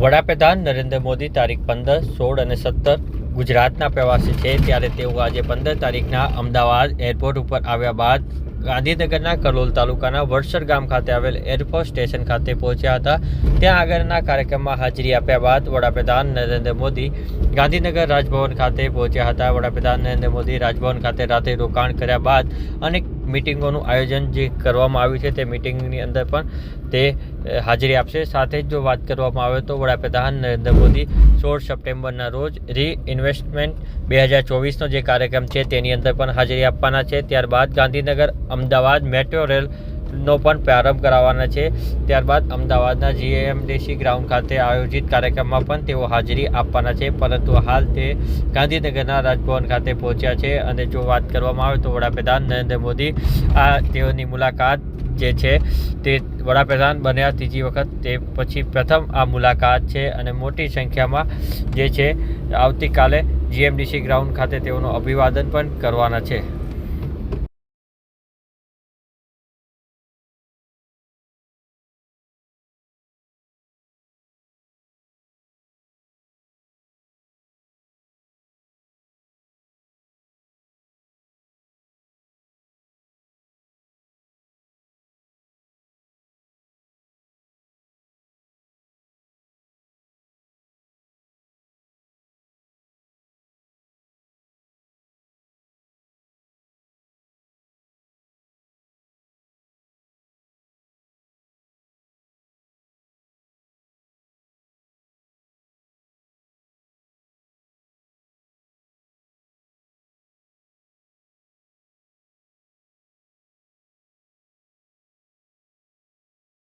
વડાપ્રધાન નરેન્દ્ર મોદી તારીખ પંદર, સોળ અને સત્તર ગુજરાતના પ્રવાસી છે. ત્યારે તેઓ આજે પંદર તારીખના અમદાવાદ એરપોર્ટ ઉપર આવ્યા બાદ ગાંધીનગરના કલોલ તાલુકાના વડસર ગામ ખાતે આવેલ એરફોર્સ સ્ટેશન ખાતે પહોંચ્યા હતા. ત્યાં આગળના કાર્યક્રમમાં હાજરી આપ્યા બાદ વડાપ્રધાન નરેન્દ્ર મોદી ગાંધીનગર રાજભવન ખાતે પહોંચ્યા હતા. વડાપ્રધાન નરેન્દ્ર મોદી રાજભવન ખાતે રાતે રોકાણ કર્યા બાદ અનેક મિટિંગોનું આયોજન જે કરવામાં આવ્યું છે તે મિટિંગની અંદર પણ તે હાજરી આપશે. સાથે જ જો વાત કરવામાં આવે તો વડાપ્રધાન નરેન્દ્ર મોદી સોળ સપ્ટેમ્બરના રોજ રી ઇન્વેસ્ટમેન્ટ બે હજાર ચોવીસનો જે કાર્યક્રમ છે તેની અંદર પણ હાજરી આપવાના છે. ત્યારબાદ ગાંધીનગર, અમદાવાદ મેટ્રો રેલ નો પણ પ્રારંભ કરાવવાના છે. ત્યારબાદ અમદાવાદના જીએમડીસી ગ્રાઉન્ડ ખાતે આયોજિત કાર્યક્રમમાં પણ તેઓ હાજરી આપવાના છે. પરંતુ હાલ તે ગાંધીનગરના રાજભવન ખાતે પહોંચ્યા છે. અને જો વાત કરવામાં આવે તો વડાપ્રધાન નરેન્દ્ર મોદી આ તેઓની મુલાકાત જે છે તે વડાપ્રધાન બન્યા ત્રીજી વખત. તે પછી પ્રથમ આ મુલાકાત છે અને મોટી સંખ્યામાં જે છે આવતીકાલે જીએમડીસી ગ્રાઉન્ડ ખાતે તેઓનું અભિવાદન પણ કરવાના છે.